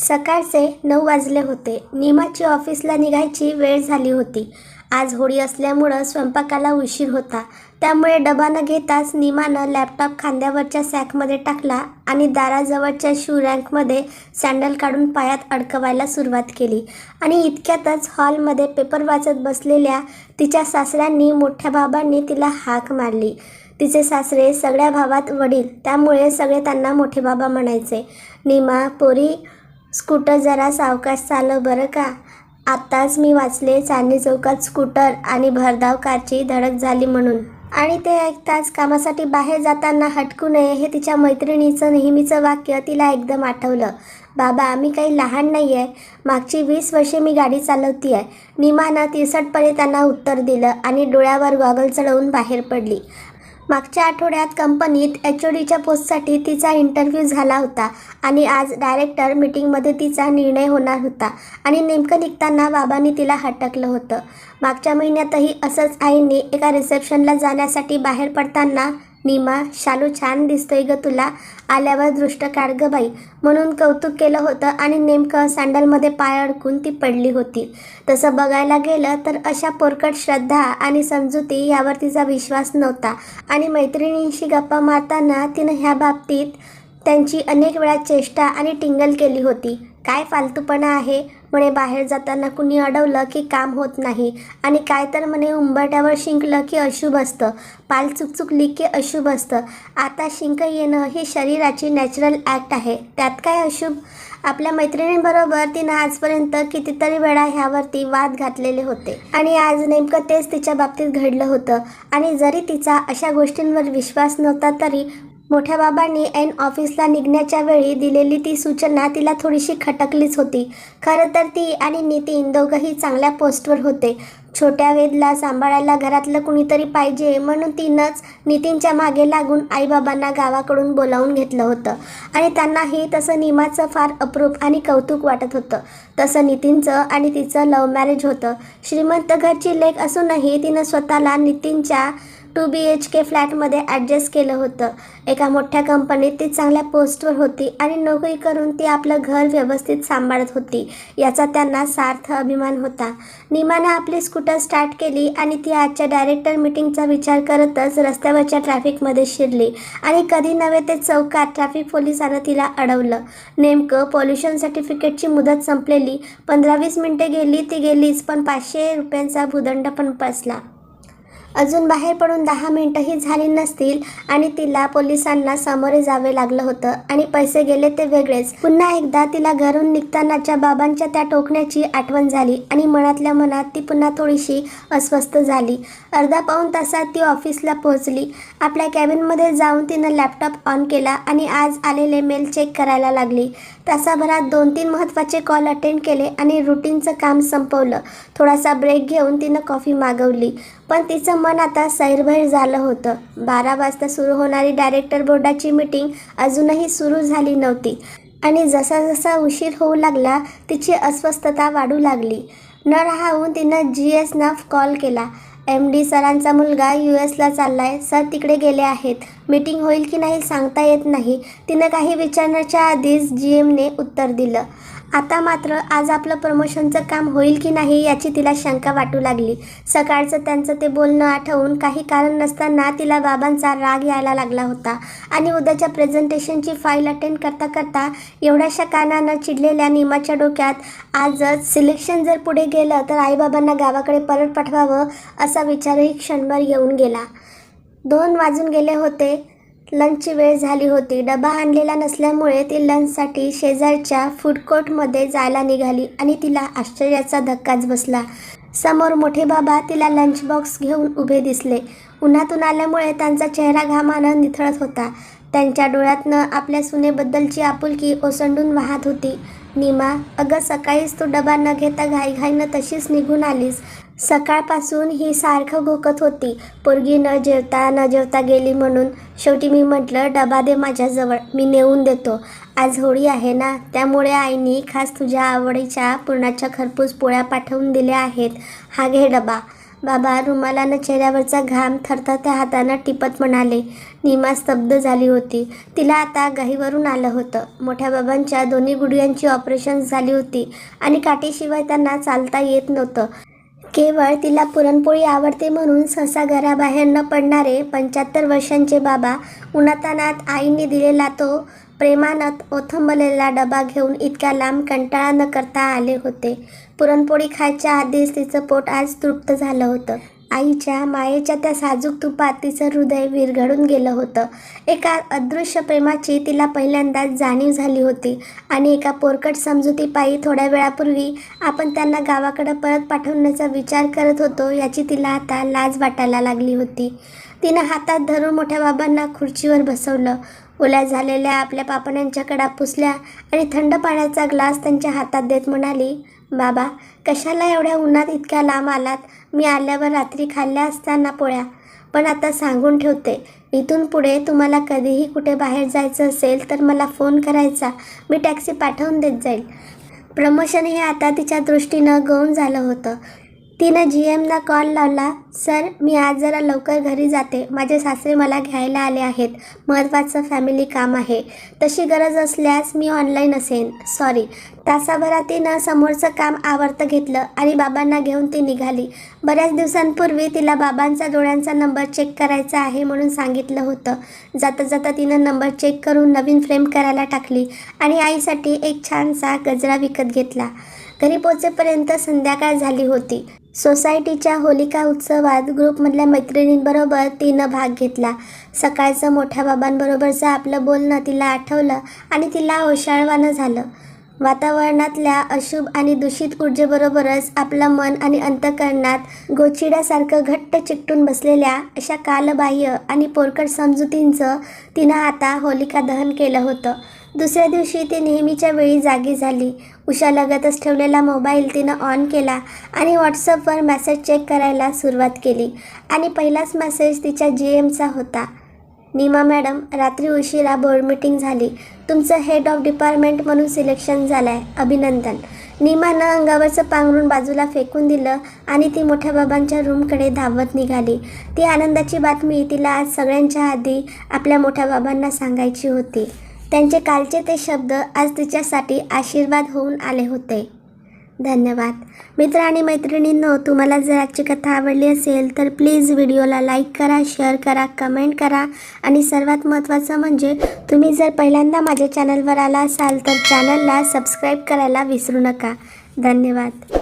सकाळचे नऊ वाजले होते. निमाची ऑफिसला निघायची वेळ झाली होती. आज होळी असल्यामुळं स्वयंपाकाला उशीर होता. त्यामुळे डबा न घेताच निमानं लॅपटॉप खांद्यावरच्या सॅकमध्ये टाकला आणि दाराजवळच्या शू रँकमध्ये सँडल काढून पायात अडकवायला सुरुवात केली. आणि इतक्यातच हॉलमध्ये पेपर वाचत बसलेल्या तिच्या सासऱ्यांनी मोठ्या बाबांनी तिला हाक मारली. तिचे सासरे सगळ्या भावात वडील त्यामुळे सगळे त्यांना मोठे बाबा म्हणायचे. निमा पोरी स्कूटर जरा सावकाश चालव बरं का? आत्ताच मी वाचले चांदणी चौकात स्कूटर आणि भरधाव कारची धडक झाली म्हणून. आणि ते ऐकताच कामासाठी बाहेर जाताना हटकू नये हे तिच्या मैत्रिणीचं नेहमीचं वाक्य तिला एकदम आठवलं. बाबा मी काही लहान नाही आहे मागची वीस वर्षे मी गाडी चालवती आहे निमानं तिरसटपणे त्यांना उत्तर दिलं आणि डोळ्यावर गॉगल चढवून बाहेर पडली. मागच्या आठवड्यात कंपनीत एच ओ डीच्या पोस्टसाठी तिचा इंटरव्ह्यू झाला होता आणि आज डायरेक्टर मीटिंगमध्ये तिचा निर्णय होणार होता आणि नेमकं निघताना बाबांनी तिला हटकलं होतं. मागच्या महिन्यातही असंच आईंनी एका रिसेप्शनला जाण्यासाठी बाहेर पडताना निमा शालू छान दिसतोय ग तुला. आल्यावर दृष्ट काढ ग बाई. म्हणून कौतुक केलं होतं आणि नेमकं सँडलमध्ये पाय अडकून ती पडली होती. तसं बघायला गेलं तर अशा पोरकट श्रद्धा आणि समजुती यावर तिचा विश्वास नव्हता. आणि मैत्रिणींशी गप्पा मारताना तिनं ह्या बाबतीत त्यांची अनेक वेळा चेष्टा आणि टिंगल केली होती. काय फालतूपणा आहे? म्हणे बाहेर जाताना कुणी अडवलं की काम होत नाही. आणि काय तर म्हणे उंबरट्यावर शिंकलं की अशुभ असतं. पाल चुकचुकली की अशुभ असतं. आता शिंक येणं ही शरीराची नॅचरल ॲक्ट आहे. त्यात काय अशुभ? आपल्या मैत्रिणींबरोबर तिनं आजपर्यंत कितीतरी वेळा ह्यावरती वाद घातलेले होते. आणि आज नेमकं तेच तिच्या बाबतीत घडलं होतं. आणि जरी तिचा अशा गोष्टींवर विश्वास नव्हता तरी मोठ्या बाबांनी ऐन ऑफिसला निघण्याच्या वेळी दिलेली ती सूचना तिला थोडीशी खटकलीच होती. खरं तर ती आणि नितीन दोघंही चांगल्या पोस्टवर होते. छोट्या वेदला सांभाळायला घरातलं कुणीतरी पाहिजे म्हणून तिनंच नितीनच्या मागे लागून आईबाबांना गावाकडून बोलावून घेतलं होतं. आणि त्यांनाही तसं निमाचं फार अप्रूप आणि कौतुक वाटत होतं. तसं नितीनचं आणि तिचं लव्ह मॅरेज होतं. श्रीमंत घरची लेख असूनही तिनं स्वतःला नितीनच्या टू बी एच के फ्लॅटमध्ये ॲडजस्ट केलं होतं. एका मोठ्या कंपनीत ती चांगल्या पोस्टवर होती आणि नोकरी करून ती आपलं घर व्यवस्थित सांभाळत होती याचा त्यांना सार्थ अभिमान होता. निमानं आपली स्कूटर स्टार्ट केली आणि ती आजच्या डायरेक्टर मीटिंगचा विचार करतच रस्त्यावरच्या ट्रॅफिकमध्ये शिरली आणि कधी नव्हे ते चौकात ट्रॅफिक पोलिसानं तिला अडवलं. नेमकं पॉल्युशन सर्टिफिकेटची मुदत संपलेली पंधरा वीस मिनटे गेली ती गेलीच पण पाचशे रुपयांचा भूदंड पण बसला अजून बाहेर पडून दहा मिनटंही झाली नसतील आणि तिला पोलिसांना सामोरे जावे लागलं होतं आणि पैसे गेले ते वेगळेच. पुन्हा एकदा तिला घरून निघतानाच्या बाबांच्या त्या टोकण्याची आठवण झाली आणि मनातल्या मनात ती पुन्हा थोडीशी अस्वस्थ झाली. अर्धा पाऊण तासात ती ऑफिसला पोहोचली. आपल्या कॅबिनमध्ये जाऊन तिनं लॅपटॉप ऑन केला आणि आज आलेले मेल चेक करायला लागली. तासाभरात दोन तीन महत्त्वाचे कॉल अटेंड केले आणि रुटीनचं काम संपवलं. थोडासा ब्रेक घेऊन तिनं कॉफी मागवली. पण तिचं मन आता सैरभैर झालं होतं. बारा वाजता सुरू होणारी डायरेक्टर बोर्डाची मीटिंग अजूनही सुरू झाली नव्हती. आणि जसा जसा उशीर होऊ लागला तिची अस्वस्थता वाढू लागली. न राहून तिनं जी एसना कॉल केला. एम डी सरांचा मुलगा यू एसला चालला आहे सर तिकडे गेले आहेत. मीटिंग होईल की नाही सांगता येत नाही. तिनं काही विचारण्याच्या आधीच जी एमने उत्तर दिलं. आता मात्र आज आपलं प्रमोशनचं काम होईल की नाही याची तिला शंका वाटू लागली. सकाळचं त्यांचं ते बोलणं आठवून काही कारण नसताना तिला बाबांचा राग यायला लागला होता. आणि उद्याच्या प्रेझेंटेशनची फाईल अटेंड करता करता एवढ्याशा कानानं चिडलेल्या निमाच्या डोक्यात आजच सिलेक्शन जर पुढे गेलं तर आईबाबांना गावाकडे परत पाठवावं असा विचारही क्षणभर येऊन गेला. दोन वाजून गेले होते. लंचची वेळ झाली होती. डबा आणलेला नसल्यामुळे ती लंचसाठी शेजारच्या फूड कोर्टमध्ये जायला निघाली आणि तिला आश्चर्याचा धक्काच बसला. समोर मोठे बाबा तिला लंच बॉक्स घेऊन उभे दिसले. उन्हातून आल्यामुळे त्यांचा चेहरा घामानं निथळत होता. त्यांच्या डोळ्यातनं आपल्या सुनेबद्दलची आपुलकी ओसंडून वाहत होती. निमा अगं सकाळीच तू डबा न घेता घाईघाईनं तशीच निघून आलीस. सकाळपासून ही सारखं घोकत होती. पोरगी न जेवता न जेवता गेली म्हणून. शेवटी मी म्हटलं डबा दे माझ्याजवळ मी नेऊन देतो. आज होळी आहे ना? त्यामुळे आईनी खास तुझ्या आवडीच्या पुरणाच्या खरपूस पोळ्या पाठवून दिल्या आहेत. हा घे डबा. बाबा रुमालानं चेहऱ्यावरचा घाम थरथरत्या हातानं टिपत म्हणाले. नीमा स्तब्ध झाली होती. तिला आता घाईवरून आलं होतं. मोठ्या बाबांच्या दोन्ही गुडघ्यांची ऑपरेशन झाली होती आणि काठीशिवाय त्यांना चालता येत नव्हतं. केवळ तिला पुरणपोळी आवडते म्हणून सहसा घराबाहेर न पडणारे पंच्याहत्तर वर्षांचे बाबा उन्हातानात आईने दिलेला तो प्रेमानत ओथंबलेला डबा घेऊन इतक्या लांब कंटाळा न करता आले होते. पुरणपोळी खायच्या आधीच तिचं पोट आज तृप्त झालं होतं. आईच्या मायेच्या त्या साजूक तुपात तिचं हृदय विरघळून गेलं होतं. एका अदृश्य प्रेमाची तिला पहिल्यांदाच जाणीव झाली होती आणि एका पोरकट समजुतीपायी थोड्या वेळापूर्वी आपण त्यांना गावाकडं परत पाठवण्याचा विचार करत होतो याची तिला आता लाज वाटायला लागली होती. तिनं हातात धरून मोठ्या बाबांना खुर्चीवर बसवलं. ओल्या झालेल्या आपल्या पापण्यांच्या कडा पुसल्या आणि थंड पाण्याचा ग्लास त्यांच्या हातात देत म्हणाली बाबा कशाला एवढ्या उन्हात इतक्या लांब आलात? मी आल्यावर रात्री खाल्ल्या असताना पोळ्या. पण आता सांगून ठेवते इथून पुढे तुम्हाला कधीही कुठे बाहेर जायचं असेल तर मला फोन करायचा. मी टॅक्सी पाठवून देत जाईल. प्रमोशन हे आता तिच्या दृष्टीनं गौण झालं होतं. तिनं जी एमला कॉल लावला सर मी आज जरा लवकर घरी जाते. माझे सासरे मला घ्यायला आले आहेत. महत्त्वाचं फॅमिली काम आहे. तशी गरज असल्यास मी ऑनलाईन असेन. सॉरी तासाभरात तिनं समोरचं काम आवर्त घेतलं आणि बाबांना घेऊन ती निघाली. बऱ्याच दिवसांपूर्वी तिला बाबांचा डोळ्यांचा नंबर चेक करायचा आहे म्हणून सांगितलं होतं. जाता जाता तिनं नंबर चेक करून नवीन फ्रेम करायला टाकली आणि आईसाठी एक छानसा गजरा विकत घेतला. घरी पोचेपर्यंत संध्याकाळ झाली होती. सोसायटीच्या होलिका उत्सवात ग्रुपमधल्या मैत्रिणींबरोबर तिनं भाग घेतला. सकाळचं मोठ्या बाबांबरोबरचं आपलं बोलणं तिला आठवलं आणि तिला ओशाळवानं झालं. वातावरणातल्या अशुभ आणि दूषित ऊर्जेबरोबरच आपलं मन आणि अंतकरणात गोचिड्यासारखं घट्ट चिकटून बसलेल्या अशा कालबाह्य आणि पोरकट समजुतींचं तिनं आता होलिका दहन केलं होतं. दुसऱ्या दिवशी ती नेहमीच्या वेळी जागी झाली. उषा लगतच ठेवलेला मोबाईल तिनं ऑन केला आणि व्हॉट्सअपवर मेसेज चेक करायला सुरुवात केली. आणि पहिलाच मेसेज तिच्या जी एमचा होता. नीमा मॅडम रात्री उशिरा बोर्ड मीटिंग झाली. तुमचं हेड ऑफ डिपार्टमेंट म्हणून सिलेक्शन झालं आहे अभिनंदन. नीमानं अंगावरचं पांघरून बाजूला फेकून दिलं आणि ती मोठ्या बाबांच्या रूमकडे धावत निघाली. ती आनंदाची बातमी तिला आज सगळ्यांच्या आधी आपल्या मोठ्या बाबांना सांगायची होती. त्यांचे कालचे ते शब्द आज तिच्यासाठी आशीर्वाद होऊन आले होते. धन्यवाद. मित्र आणि मैत्रिणींनो तुम्हाला जर आजची कथा आवडली असेल तर प्लीज व्हिडिओला लाईक करा शेअर करा कमेंट करा. आणि सर्वात महत्त्वाचं म्हणजे तुम्ही जर पहिल्यांदा माझ्या चॅनलवर आला असाल तर चॅनलला सबस्क्राईब करायला विसरू नका. धन्यवाद.